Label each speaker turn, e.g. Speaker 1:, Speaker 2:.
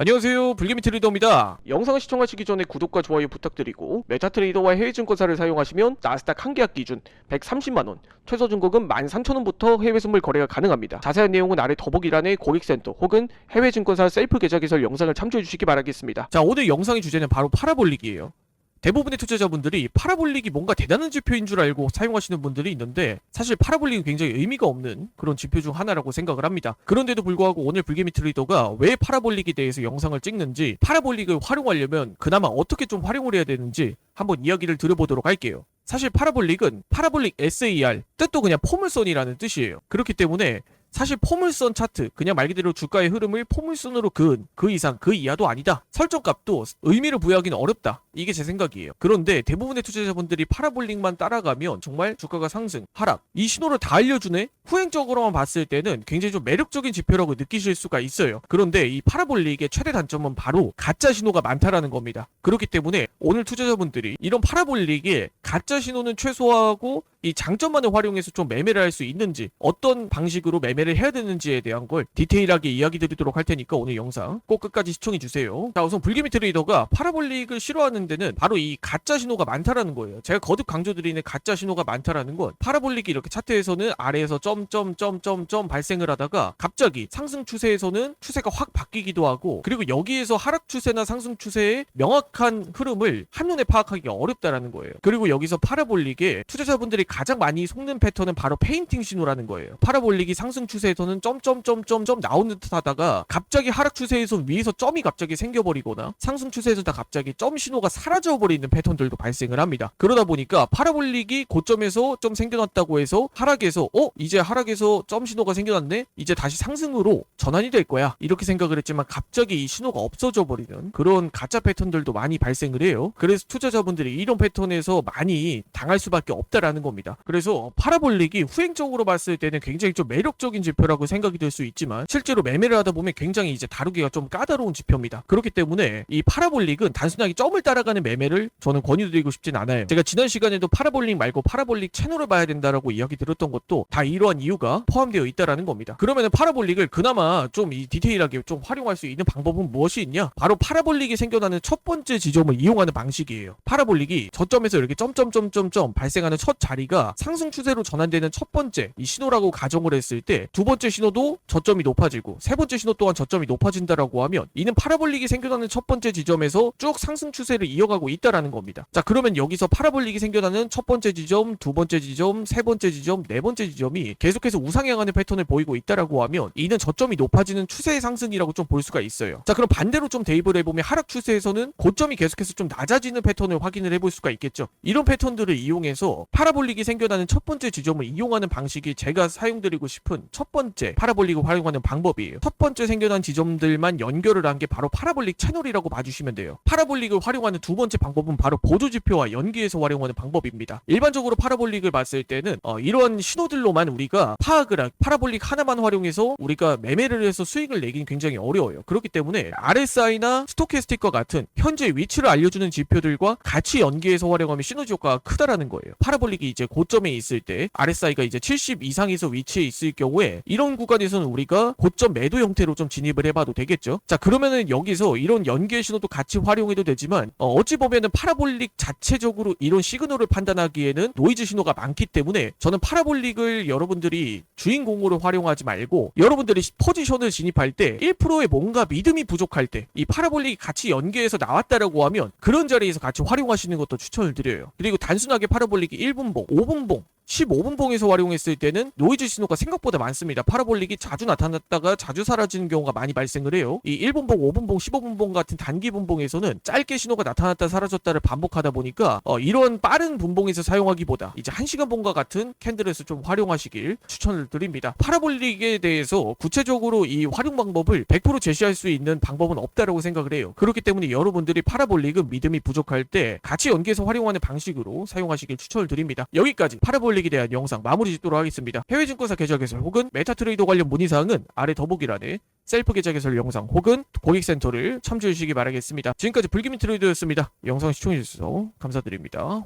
Speaker 1: 안녕하세요. 불개미 트레이더입니다. 영상을 시청하시기 전에 구독과 좋아요 부탁드리고 메타트레이더와 해외증권사를 사용하시면 나스닥 한 계약 기준 130만원 최소 증거금 13,000원부터 해외 선물 거래가 가능합니다. 자세한 내용은 아래 더보기란에 고객센터 혹은 해외증권사 셀프 계좌 개설 영상을 참조해 주시기 바라겠습니다. 자 오늘 영상의 주제는 바로 파라볼릭이에요 대부분의 투자자분들이 파라볼릭이 뭔가 대단한 지표인 줄 알고 사용하시는 분들이 있는데 사실 파라볼릭은 굉장히 의미가 없는 그런 지표 중 하나라고 생각을 합니다. 그런데도 불구하고 오늘 불개미 트레이더가 왜 파라볼릭에 대해서 영상을 찍는지 파라볼릭을 활용하려면 그나마 어떻게 좀 활용을 해야 되는지 한번 이야기를 들어보도록 할게요. 사실 파라볼릭은 파라볼릭 SAR 뜻도 그냥 포물선이라는 뜻이에요. 그렇기 때문에 사실 포물선 차트 그냥 말 그대로 주가의 흐름을 포물선으로 그은 그 이상 그 이하도 아니다. 설정값도 의미를 부여하기는 어렵다. 이게 제 생각이에요. 그런데 대부분의 투자자분들이 파라볼릭만 따라가면 정말 주가가 상승 하락 이 신호를 다 알려주네? 후행적으로만 봤을 때는 굉장히 좀 매력적인 지표라고 느끼실 수가 있어요. 그런데 이 파라볼릭의 최대 단점은 바로 가짜 신호가 많다라는 겁니다. 그렇기 때문에 오늘 투자자분들이 이런 파라볼릭의 가짜 신호는 최소화하고 이 장점만을 활용해서 좀 매매를 할 수 있는지 어떤 방식으로 매매를 해야 되는지에 대한 걸 디테일하게 이야기 드리도록 할 테니까 오늘 영상 꼭 끝까지 시청해 주세요. 자 우선 불개미 트레이더가 파라볼릭을 싫어하는 데는 바로 이 가짜 신호가 많다라는 거예요. 제가 거듭 강조드리는 가짜 신호가 많다라는 건 파라볼릭이 이렇게 차트에서는 아래에서 점점점점점 발생을 하다가 갑자기 상승 추세에서는 추세가 확 바뀌기도 하고 그리고 여기에서 하락 추세나 상승 추세의 명확한 흐름을 한눈에 파악하기가 어렵다라는 거예요. 그리고 여기서 파라볼릭에 투자자분들이 가장 많이 속는 패턴은 바로 페인팅 신호라는 거예요. 파라볼릭이 상승 추세에서는 점점점점점 나오는 듯 하다가 갑자기 하락 추세에서 위에서 점이 갑자기 생겨버리거나 상승 추세에서 다 갑자기 점 신호가 사라져버리는 패턴들도 발생을 합니다. 그러다 보니까 파라볼릭이 고점에서 좀 생겨났다고 해서 하락에서 어 이제 하락에서 점 신호가 생겨났네 이제 다시 상승으로 전환이 될 거야 이렇게 생각을 했지만 갑자기 이 신호가 없어져 버리는 그런 가짜 패턴들도 많이 발생을 해요. 그래서 투자자분들이 이런 패턴에서 많이 당할 수밖에 없다라는 겁니다. 그래서 파라볼릭이 후행적으로 봤을 때는 굉장히 좀 매력적인 지표라고 생각이 될 수 있지만 실제로 매매를 하다 보면 굉장히 이제 다루기가 좀 까다로운 지표입니다. 그렇기 때문에 이 파라볼릭은 단순하게 점을 따라가는 매매를 저는 권유드리고 싶진 않아요. 제가 지난 시간에도 파라볼릭 말고 파라볼릭 채널을 봐야 된다라고 이야기 드렸던 것도 다 이러한 이유가 포함되어 있다라는 겁니다. 그러면은 파라볼릭을 그나마 좀 이 디테일하게 좀 활용할 수 있는 방법은 무엇이 있냐? 바로 파라볼릭이 생겨나는 첫 번째 지점을 이용하는 방식이에요. 파라볼릭이 저점에서 이렇게 점점점점점 발생하는 첫 자리 가 상승 추세로 전환되는 첫 번째 이 신호라고 가정을 했을 때 두 번째 신호도 저점이 높아지고 세 번째 신호 또한 저점이 높아진다라고 하면 이는 파라볼릭이 생겨나는 첫 번째 지점에서 쭉 상승 추세를 이어가고 있다라는 겁니다. 자 그러면 여기서 파라볼릭이 생겨나는 첫 번째 지점, 두 번째 지점, 세 번째 지점, 네 번째 지점이 계속해서 우상향하는 패턴을 보이고 있다라고 하면 이는 저점이 높아지는 추세의 상승이라고 좀 볼 수가 있어요. 자 그럼 반대로 좀 대입을 해보면 하락 추세에서는 고점이 계속해서 좀 낮아지는 패턴을 확인을 해볼 수가 있겠죠. 이런 패턴들을 이용해서 파라볼릭 이 생겨나는 첫 번째 지점을 이용하는 방식이 제가 사용드리고 싶은 첫 번째 파라볼릭을 활용하는 방법이에요. 첫 번째 생겨난 지점들만 연결을 한 게 바로 파라볼릭 채널이라고 봐주시면 돼요. 파라볼릭을 활용하는 두 번째 방법은 바로 보조지표와 연기해서 활용하는 방법입니다. 일반적으로 파라볼릭을 봤을 때는 어, 이런 신호들로만 우리가 파악을 하, 파라볼릭 하나만 활용해서 우리가 매매를 해서 수익을 내기는 굉장히 어려워요. 그렇기 때문에 RSI나 스토캐스틱과 같은 현재 위치를 알려주는 지표들과 같이 연계해서 활용하면 시너지 효과가 크다라는 거예요. 파라볼릭이 이제 고점에 있을 때 RSI가 이제 70 이상에서 위치해 있을 경우에 이런 구간에서는 우리가 고점 매도 형태로 좀 진입을 해봐도 되겠죠. 자 그러면은 여기서 이런 연계 신호도 같이 활용해도 되지만 어, 어찌 보면은 파라볼릭 자체적으로 이런 시그널을 판단하기에는 노이즈 신호가 많기 때문에 저는 파라볼릭을 여러분들이 주인공으로 활용하지 말고 여러분들이 포지션을 진입할 때 1%의 뭔가 믿음이 부족할 때 이 파라볼릭이 같이 연계해서 나왔다라고 하면 그런 자리에서 같이 활용하시는 것도 추천을 드려요. 그리고 단순하게 파라볼릭이 1분봉, 5분봉 15분 봉에서 활용했을 때는 노이즈 신호가 생각보다 많습니다. 파라볼릭이 자주 나타났다가 자주 사라지는 경우가 많이 발생을 해요. 이 1분 봉, 5분 봉, 15분 봉 같은 단기 분봉에서는 짧게 신호가 나타났다 사라졌다를 반복하다 보니까 어, 이런 빠른 분봉에서 사용하기보다 이제 1시간 봉과 같은 캔들에서 좀 활용하시길 추천을 드립니다. 파라볼릭에 대해서 구체적으로 이 활용 방법을 100% 제시할 수 있는 방법은 없다라고 생각을 해요. 그렇기 때문에 여러분들이 파라볼릭은 믿음이 부족할 때 같이 연계해서 활용하는 방식으로 사용하시길 추천을 드립니다. 여기까지 파라볼 릭에 대한 영상 마무리 짓도록 하겠습니다. 해외 증권사 계좌 개설 혹은 메타트레이더 관련 문의사항은 아래 더보기란에 셀프 계좌 개설 영상 혹은 고객센터를 참조해 주시기 바라겠습니다. 지금까지 불기민 트레이더였습니다. 영상 시청해 주셔서 감사드립니다.